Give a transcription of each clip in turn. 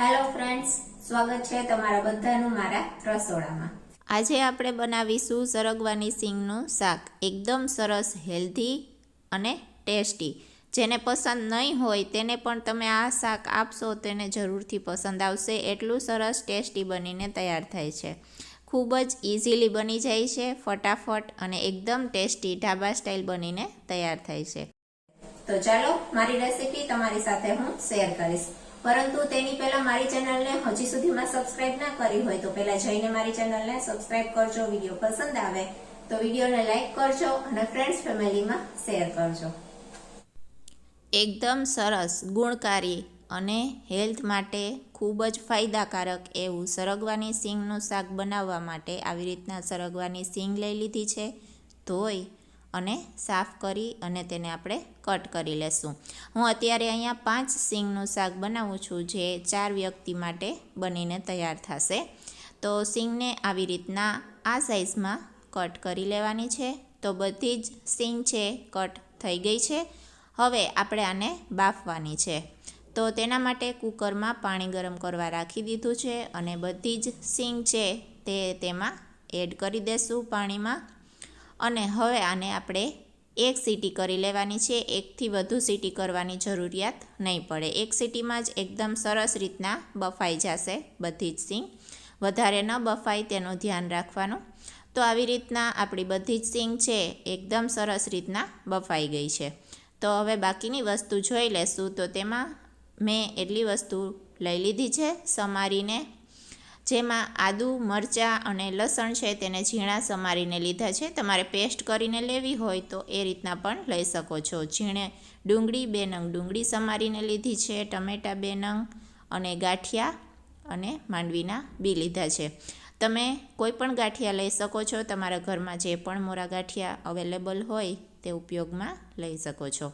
Hello friends સ્વાગત છે તમારા બધાનું મારા રસોડામાં. આજે આપણે બનાવીશું સરગવાની સિંગનું શાક. એકદમ સરસ, હેલ્ધી અને ટેસ્ટી. જેને પસંદ નહીં હોય તેને પણ તમે આ શાક આપશો, તેને જરૂરથી પસંદ આવશે. એટલું સરસ, ટેસ્ટી બનીને તૈયાર થાય છે. ખૂબ જ ઇઝીલી બની જાય છે, ફટાફટ અને એકદમ ટેસ્ટી, ઢાબા સ્ટાઇલ બનીને તૈયાર થાય છે. તો ચાલો, મારી રેસીપી તમારી સાથે હું શેર કરીશ. પરંતુ તેની પહેલા મારી ચેનલને હજી સુધીમાં સબસ્ક્રાઇબ ના કરી હોય તો પહેલા જઈને મારી ચેનલને સબસ્ક્રાઇબ કરજો, વીડિયો પસંદ આવે તો વિડીયોને લાઇક કરજો અને ફ્રેન્ડ્સ ફેમિલીમાં શેર કરજો. એકદમ સરસ, ગુણકારી અને હેલ્થ માટે ખૂબ જ ફાયદાકારક એવું સરગવાની સિંગનું શાક બનાવવા માટે આવી રીતના સરગવાની સિંગ લઈ લીધી છે. ધોઈ અને સાફ કરી અને તેને આપણે કટ કરી લેશું. હું અત્યારે અહીંયા પાંચ સિંગનું શાક બનાવું છું જે ચાર વ્યક્તિ માટે બનીને તૈયાર થશે. તો સિંગને આવી રીતના આ સાઇઝમાં કટ કરી લેવાની છે. તો બધી જ સિંગ છે કટ થઈ ગઈ છે. હવે આપણે આને બાફવાની છે. તો તેના માટે કુકરમાં પાણી ગરમ કરવા રાખી દીધું છે અને બધી જ સિંગ છે તે તેમાં એડ કરી દેશું પાણીમાં. અને હવે આને આપણે એક સીટી કરી લેવાની છે. એકથી વધુ સીટી કરવાની જરૂરિયાત નહીં પડે. એક સીટીમાં જ એકદમ સરસ રીતના બફાઈ જશે બધી જ સિંગ વધારે ન બફાય, તેનું ધ્યાન રાખવાનું. તો આવી રીતના આપણી બધી જ સિંગ છે, એકદમ સરસ રીતના બફાઈ ગઈ છે. તો હવે બાકીની વસ્તુ જોઈ લેશું. તો તેમાં મેં એટલી વસ્તુ લઈ લીધી છે, સમારીને જેમાં આદુ, મરચાં અને લસણ છે તેને ઝીણા સમારીને લીધા છે. તમારે પેસ્ટ કરીને લેવી હોય તો એ રીતના પણ લઈ શકો છો. ઝીણે ડુંગળી, બે નંગ ડુંગળી સમારીને લીધી છે. ટમેટાં, બે નંગ અને ગાંઠિયા અને માંડવીના બી લીધા છે. તમે કોઈ પણ ગાંઠિયા લઈ શકો છો. તમારા ઘરમાં જે પણ મોરા ગાંઠિયા અવેલેબલ હોય તે ઉપયોગમાં લઈ શકો છો.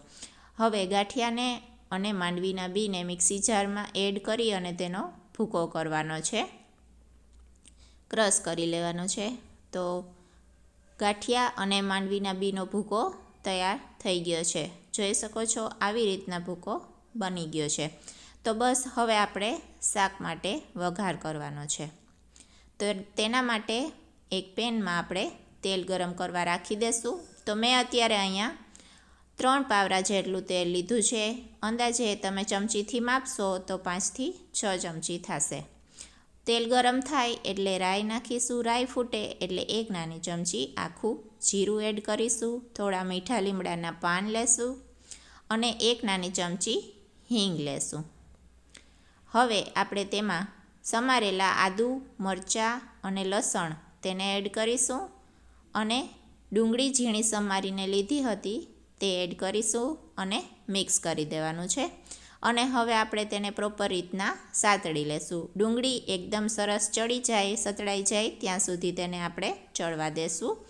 હવે ગાંઠિયાને અને માંડવીના બીને મિક્સી જારમાં એડ કરી અને તેનો ભૂકો કરવાનો છે. ક્રશ કરી લેવાનો છે. તો ગાંઠિયા અને માંડવીના બીનો ભૂકો તૈયાર થઈ ગયો છે. જોઈ શકો છો, આવી રીતના ભૂકો બની ગયો છે. તો બસ હવે આપણે શાક માટે વઘાર કરવાનો છે. તો તેના માટે એક પેનમાં આપણે તેલ ગરમ કરવા રાખી દઈશું તો મેં અત્યારે અહીંયા ત્રણ પાવરા જેટલું તેલ લીધું છે. અંદાજે તમે ચમચીથી માપશો તો પાંચથી છ ચમચી થશે. તેલ ગરમ થાય એટલે રાઈ નાખીશું. રાઈ ફૂટે એટલે એક નાની ચમચી આખું જીરું એડ કરીશું. થોડા મીઠા લીમડાના પાન લેશું અને એક નાની ચમચી હિંગ લેશું. હવે આપણે તેમાં સમારેલા આદુ, મરચાં અને લસણ તેને એડ કરીશું અને ડુંગળી ઝીણી સમારીને લીધી હતી તે એડ કરીશું અને મિક્સ કરી દેવાનું છે. અને હવે આપણે તેને પ્રોપર રીતના સાતળી લેશું. ડુંગળી એકદમ સરસ ચડી જાય, સતળાઈ જાય, ત્યાં સુધી તેને આપણે ચડવા દેશું.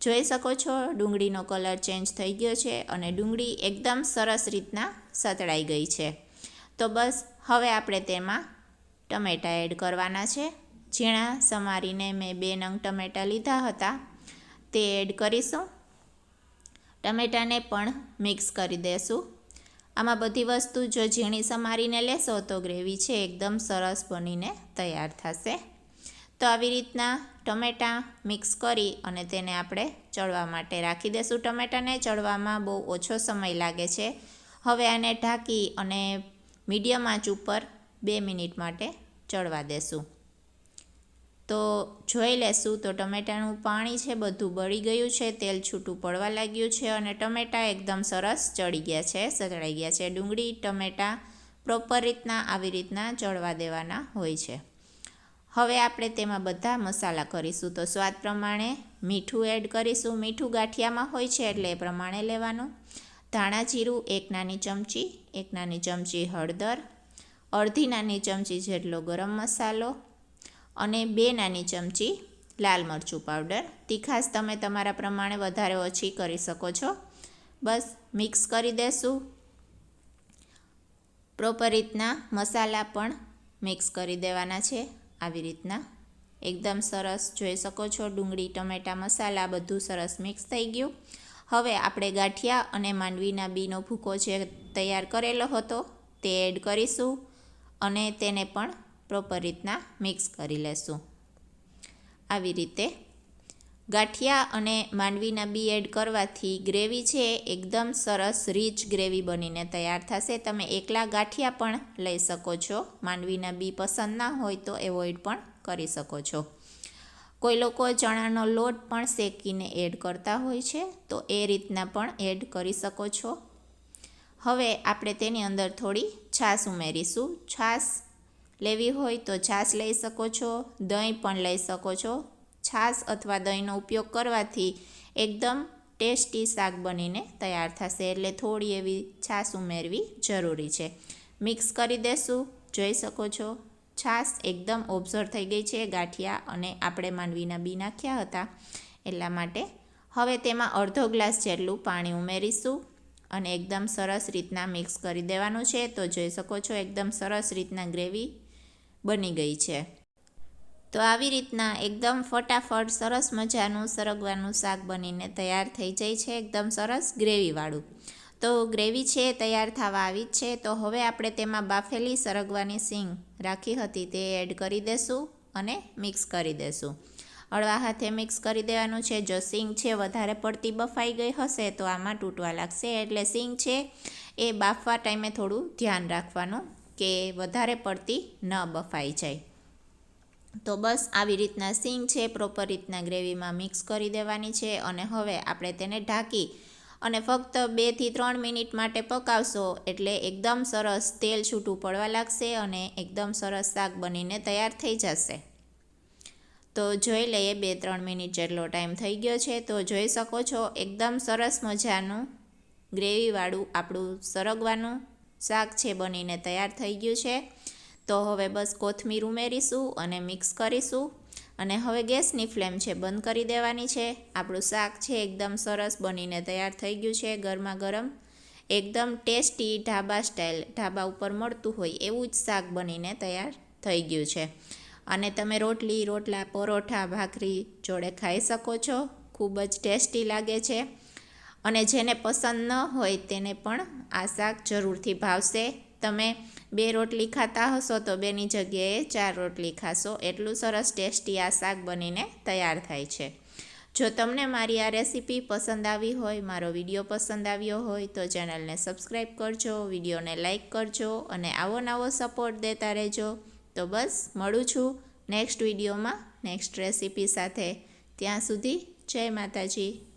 જોઈ શકો છો, ડુંગળીનો કલર ચેન્જ થઈ ગયો છે અને ડુંગળી એકદમ સરસ રીતના સતળાઈ ગઈ છે. તો બસ, હવે આપણે તેમાં ટમેટાં એડ કરવાના છે. ઝીણા સમારીને મેં બે નંગ ટમેટાં લીધા હતા. તે એડ કરીશું. ટમેટાને પણ મિક્સ કરી દેશું. આમાં બધી વસ્તુ જો ઝીણી સમારીને લેશો તો ગ્રેવી છે એકદમ સરસ બનીને તૈયાર થશે. તો આવી રીતના ટમેટાં મિક્સ કરી અને તેને આપણે ચડવા માટે રાખી દઈશું ટમેટાને ચડવામાં બહુ ઓછો સમય લાગે છે. હવે આને ઢાંકી અને મીડિયમ આંચ ઉપર બે મિનિટ માટે ચડવા દેશું. તો જોઈ લેશું. તો ટમેટાનું પાણી છે બધું બળી ગયું છે. તેલ છૂટું પડવા લાગ્યું છે અને ટમેટાં એકદમ સરસ ચડી ગયા છે સતળાઈ ગયા છે. ડુંગળી, ટમેટાં પ્રોપર રીતના આવી રીતના ચડવા દેવાના હોય છે. હવે આપણે તેમાં બધા મસાલા કરીશું. તો સ્વાદ પ્રમાણે મીઠું એડ કરીશું. મીઠું ગાંઠિયામાં હોય છે એટલે એ પ્રમાણે લેવાનું. ધાણા જીરું, એક નાની ચમચી, એક નાની ચમચી હળદર, અડધી નાની ચમચી જેટલો ગરમ મસાલો અને બે નાની ચમચી લાલ મરચું પાવડર તીખાશ તમે તમારા પ્રમાણે વધારે ઓછી કરી શકો છો. બસ મિક્સ કરી દેશું. પ્રોપર રીતના મસાલા પણ મિક્સ કરી દેવાના છે. આવી રીતના. એકદમ સરસ જોઈ શકો છો, ડુંગળી, ટમેટાં મસાલા બધું સરસ મિક્સ થઈ ગયું. હવે આપણે ગાંઠિયા અને માંડવીના બીનો ભૂકો જે તૈયાર કરેલો હતો તે એડ કરીશું અને તેને પણ પ્રોપર રીતના મિક્સ કરી લેશું. આવી રીતે ગાંઠિયા અને માંડવીના બી એડ કરવાથી ગ્રેવી છે એકદમ સરસ રીચ ગ્રેવી બનીને તૈયાર થશે. તમે એકલા ગાંઠિયા પણ લઈ શકો છો. માંડવીના બી પસંદ ના હોય તો એવોઇડ પણ કરી શકો છો. કોઈ લોકો ચણાનો લોટ પણ શેકીને એડ કરતા હોય છે, તો એ રીતના પણ એડ કરી શકો છો. હવે આપણે તેની અંદર થોડી છાશ ઉમેરીશું. છાશ લેવી હોય તો છાશ લઈ શકો છો, દહીં પણ લઈ શકો છો. છાશ અથવા દહીંનો ઉપયોગ કરવાથી એકદમ ટેસ્ટી શાક બનીને તૈયાર થશે, એટલે થોડી એવી છાશ ઉમેરવી જરૂરી છે. મિક્સ કરી દેશું, જોઈ શકો છો. છાશ એકદમ ઓબ્ઝર્વ થઈ ગઈ છે, ગાંઠિયા અને આપણે માંડવીના બી નાખ્યા હતા. એટલા માટે હવે તેમાં અડધો ગ્લાસ જેટલું પાણી ઉમેરીશું અને એકદમ સરસ રીતના મિક્સ કરી દેવાનું છે. તો જોઈ શકો છો, એકદમ સરસ રીતના ગ્રેવી બની ગઈ છે. તો આવી રીતના એકદમ ફટાફટ સરસ મજાનું સરગવાનું શાક બનીને તૈયાર થઈ જાય છે, એકદમ સરસ ગ્રેવીવાળું. તો ગ્રેવી છે, તૈયાર થવા આવી જ છે, તો હવે આપણે તેમાં બાફેલી સરગવાની સિંગ રાખી હતી તે એડ કરી દેશું અને મિક્સ કરી દેશું. હળવા હાથે મિક્સ કરી દેવાનું છે, જો સિંગ છે વધારે પડતી બફાઈ ગઈ હશે તો આમાં તૂટવા લાગશે, એટલે સિંગ છે એ બાફવા ટાઈમે થોડું ધ્યાન રાખવાનું કે વધારે પડતી ન બફાઈ જાય. તો બસ આવી રીતના સિંગ છે પ્રોપર રીતના ગ્રેવીમાં મિક્સ કરી દેવાની છે અને હવે આપણે તેને ઢાંકી અને ફક્ત બેથી ત્રણ મિનિટ માટે પકાવશો એટલે એકદમ સરસ તેલ છૂટું પડવા લાગશે અને એકદમ સરસ શાક બનીને તૈયાર થઈ જશે. તો જોઈ લઈએ બે ત્રણ મિનિટ જેટલો ટાઈમ થઈ ગયો છે તો જોઈ શકો છો એકદમ સરસ મજાનું ગ્રેવીવાળું આપણું સરગવાનું શાક છે બનીને તૈયાર થઈ ગયું છે. તો હવે બસ કોથમીર ઉમેરીશું અને મિક્સ કરીશું. અને હવે ગેસની ફ્લેમ છે બંધ કરી દેવાની છે. આપણું શાક છે એકદમ સરસ બનીને તૈયાર થઈ ગયું છે ગરમા ગરમ એકદમ ટેસ્ટી ઢાબા સ્ટાઇલ, ઢાબા ઉપર મળતું હોય એવું જ શાક બનીને તૈયાર થઈ ગયું છે. અને તમે રોટલી, રોટલા, પરોઠા, ભાખરી જોડે ખાઈ શકો છો. ખૂબ જ ટેસ્ટી લાગે છે. અને જેને પસંદ ન હોય તેને પણ આ શાક જરૂરથી ભાવશે. તમે બે રોટલી ખાતા હશો તો બેની જગ્યાએ ચાર રોટલી ખાશો. એટલું સરસ ટેસ્ટી આ શાક બનીને તૈયાર થાય છે. જો તમને મારી આ રેસીપી પસંદ આવી હોય, મારો વીડિયો પસંદ આવ્યો હોય, તો ચેનલને સબસ્ક્રાઈબ કરજો, વિડીયોને લાઇક કરજો અને આવો નવો સપોર્ટ દેતા રહેજો. તો બસ, મળું છું નેક્સ્ટ વિડીયોમાં, નેક્સ્ટ રેસીપી સાથે. ત્યાં સુધી જય માતાજી.